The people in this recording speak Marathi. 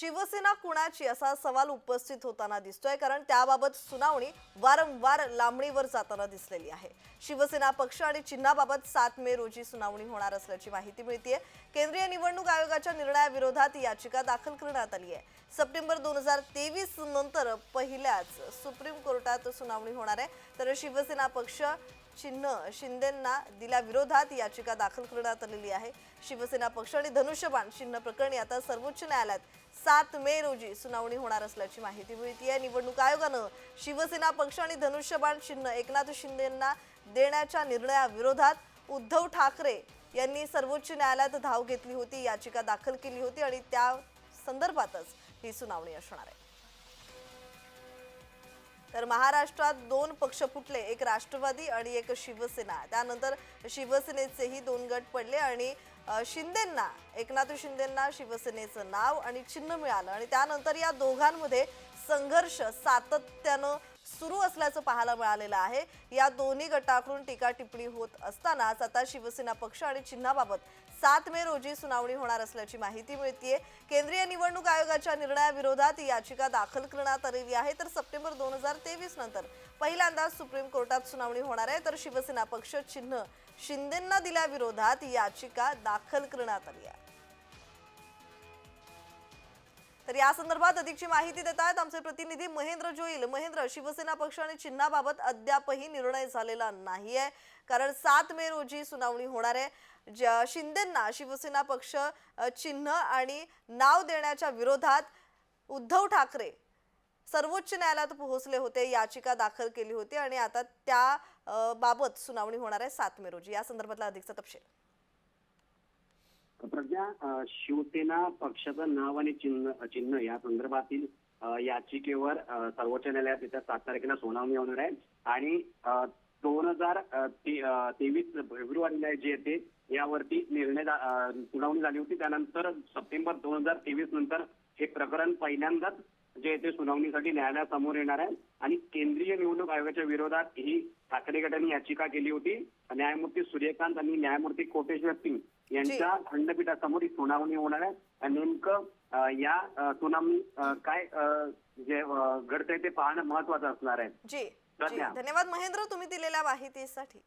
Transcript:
शिवसेना कुणाची असा सवाल उपस्थित होताना दिसतोय कारण त्याबाबत सुनावणी वारंवार लांबणीवर जाताना दिसलेली आहे. शिवसेना पक्ष आणि चिन्हाबाबत सात मे रोजी सुनावणी होणार असल्याची माहिती मिळतीये. केंद्रीय निवडणूक आयोगाच्या निर्णयाविरोधात याचिका दाखल करण्यात आली आहे. सप्टेंबर दोन हजार तेवीस नंतर पहिल्याच सुप्रीम कोर्टात सुनावणी होणार आहे. तर शिवसेना पक्ष चिन्ह शिंदेंना दिल्या विरोधात याचिका दाखल करण्यात आलेली आहे. शिवसेना पक्ष आणि धनुष्यबाण चिन्ह प्रकरणी आता सर्वोच्च न्यायालयात सात मे रोजी सुनावणी होणार असल्याची माहिती मिळतीये निवडणूक आयोगानं शिवसेना पक्ष आणि धनुष्यबाण चिन्ह एकनाथ शिंदेंना देण्याच्या निर्णयाविरोधात उद्धव ठाकरे यांनी सर्वोच्च न्यायालयात धाव घेतली होती याचिका दाखल केली होती आणि त्या संदर्भातच ही सुनावणी असणार आहे. तर महाराष्ट्रात दोन पक्ष फुटले एक राष्ट्रवादी आणि एक शिवसेना. त्यानंतर शिवसेनेचेही दोन गट पडले आणि शिंदेंना एकनाथ शिंदेंना शिवसेनेचं नाव आणि चिन्ह मिळालं आणि त्यानंतर या दोघांमध्ये संघर्ष सातत्यानं सुरू असल्याचं पाहायला मिळालेलं आहे. या दोन्ही गटाकडून टीका टिप्पणी होत असतानाच आता शिवसेना पक्ष आणि चिन्हाबाबत सात मे रोजी सुनावणी होणार असल्याची माहिती मिळतीये. केंद्रीय निवडणूक आयोगाच्या निर्णयाविरोधात याचिका दाखल करण्यात आलेली आहे. तर सप्टेंबर दोन हजार तेवीस नंतर पहिल्यांदाच सुप्रीम कोर्टात सुनावणी होणार आहे. तर शिवसेना पक्ष चिन्ह शिंदेंना दिल्याविरोधात याचिका दाखल करण्यात आली आहे. तर या संदर्भात अधिकची माहिती देत आहेत आमचे प्रतिनिधी महेंद्र जोईल. महेंद्र शिवसेना पक्ष आणि चिन्हाबाबत अद्यापही निर्णय झालेला नाहीये. कारण सात मे रोजी सुनावणी होणार आहे. ज्या शिंदेंना शिवसेना पक्ष चिन्ह आणि नाव देण्याच्या विरोधात उद्धव ठाकरे सर्वोच्च न्यायालयात पोहोचले होते याचिका दाखल केली होती आणि आता त्या बाबत सुनावणी होणार आहे सात मे रोजी. या संदर्भातला अधिकचा तपशील. प्रज्ञा शिवसेना पक्षाचं नाव आणि चिन्ह चिन्ह या संदर्भातील याचिकेवर सर्वोच्च न्यायालयात येत्या सात तारखेला सुनावणी होणार आहे. आणि दोन हजार तेवीस फेब्रुवारीला जे येते यावरती निर्णय सुनावणी झाली होती. त्यानंतर सप्टेंबर दोन हजार तेवीस नंतर हे प्रकरण पहिल्यांदाच जे येते सुनावणीसाठी न्यायालयासमोर येणार आहे. आणि केंद्रीय निवडणूक आयोगाच्या विरोधात ही ठाकरे गटाने याचिका केली होती. न्यायमूर्ती सूर्यकांत आणि न्यायमूर्ती कोटेश्वर सिंग यांच्या खंडपीठासमोर ही सुनावणी होणार आहे. नेमकं या सुनावणी काय जे घडतंय ते पाहणं महत्वाचं असणार आहे. धन्यवाद महेंद्र तुम्ही दिलेल्या माहितीसाठी.